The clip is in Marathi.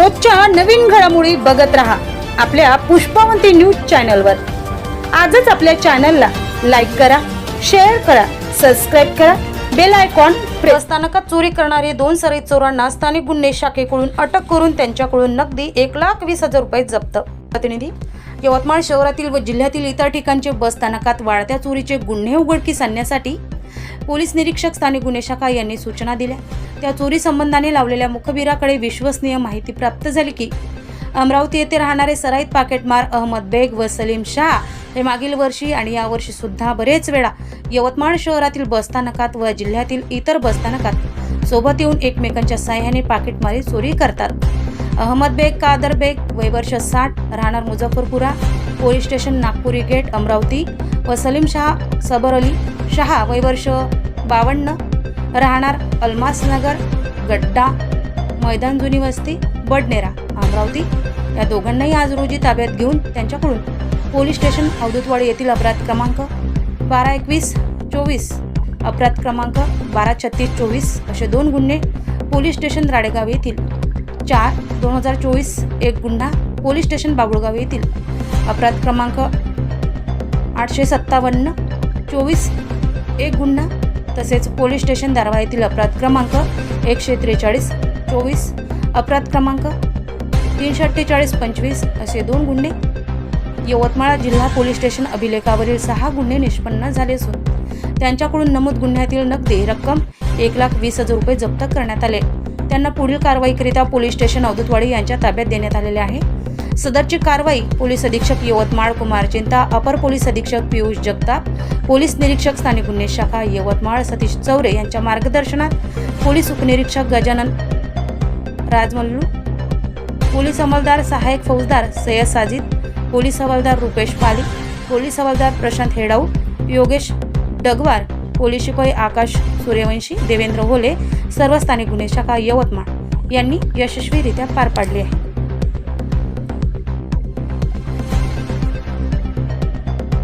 रोजच्या नवीन घडामोडी बघत रहा आपल्या पुष्पावंती न्यूज चॅनलवर. आजच आपल्या चॅनलला लाईक करा शेअर करा सबस्क्राईब करा बेल आयकॉन प्रेस स्थानकात चोरी करणारे दोन सराईत चोरांना स्थानिक गुन्हे शाखेकडून अटक करून त्यांच्याकडून नगदी एक लाख वीस हजार रुपये जप्त. प्रतिनिधी यवतमाळ शहरातील व जिल्ह्यातील इतर ठिकाणचे बस स्थानकात वाढत्या चोरीचे गुन्हे उघडकीस आणण्यासाठी पोलीस निरीक्षक स्थानिक गुन्हे शाखा यांनी सूचना दिल्या. त्या चोरी संबंधाने लावलेल्या मुखबिराकडे विश्वसनीय माहिती प्राप्त झाली की अमरावती येथे राहणारे सराईत पाकेटमार अहमद बेग व सलीम शाह हे मागील वर्षी आणि यावर्षी सुद्धा बरेच वेळा यवतमाळ शहरातील बसस्थानकात व जिल्ह्यातील इतर बसस्थानकात सोबत येऊन एकमेकांच्या साह्याने पाकिटमारी चोरी करतात. अहमद बेग कादर बेग वय वर्ष साठ राहणार Muzaffarpura police station Nagpuri gate Amravati व सलीम शाह सबर अली शहा वय वर्ष बावन्न राहणार अल्मासनगर गड्डा मैदान जुनी वस्ती बडनेरा अमरावती. या दोघांनाही आज रोजी ताब्यात घेऊन त्यांच्याकडून पोलीस स्टेशन अवधूतवाडी येथील अपराध क्रमांक बारा एकवीस चोवीस अपराध क्रमांक बारा छत्तीस चोवीस असे दोन गुन्हे पोलीस स्टेशन राडेगाव येथील. चार दोन हजार चोवीस एक गुन्हा पोलीस स्टेशन बाबुळगाव येथील. अपराध क्रमांक आठशे सत्तावन्न चोवीस एक गुन्हा तसेच पोलीस स्टेशन दारवा येथील अपराध क्रमांक एकशे त्रेचाळीस चोवीस अपराध क्रमांक तीनशे अठ्ठेचाळीस पंचवीस असे दोन गुन्हे. यवतमाळ जिल्हा पोलीस स्टेशन अभिलेखावरील सहा गुन्हे निष्पन्न झाले असून त्यांच्याकडून नमूद गुन्ह्यातील नगदी रक्कम एक लाख वीस हजार रुपये जप्त करण्यात आले. त्यांना पुढील कारवाईकरिता पोलीस स्टेशन अवधूतवाडी यांच्या ताब्यात देण्यात आलेले आहे. सदरची कारवाई पोलीस अधीक्षक यवतमाळ कुमार चिंता अपर पोलीस अधीक्षक पियुष जगताप पोलीस निरीक्षक स्थानिक गुन्हे शाखा यवतमाळ सतीश चौरे यांच्या मार्गदर्शनात पोलीस उपनिरीक्षक गजानन राजमल्लू पोलीस अंमलदार सहाय्यक फौजदार सय्यद साजिद पोलीस हवालदार रुपेश पाली पोलीस हवालदार प्रशांत हेडाऊ योगेश डगवार पोलीस शिपाई आकाश सूर्यवंशी देवेंद्र होले सर्व स्थानिक गुन्हे शाखा यवतमाळ यांनी यशस्वीरित्या पार पाडली आहे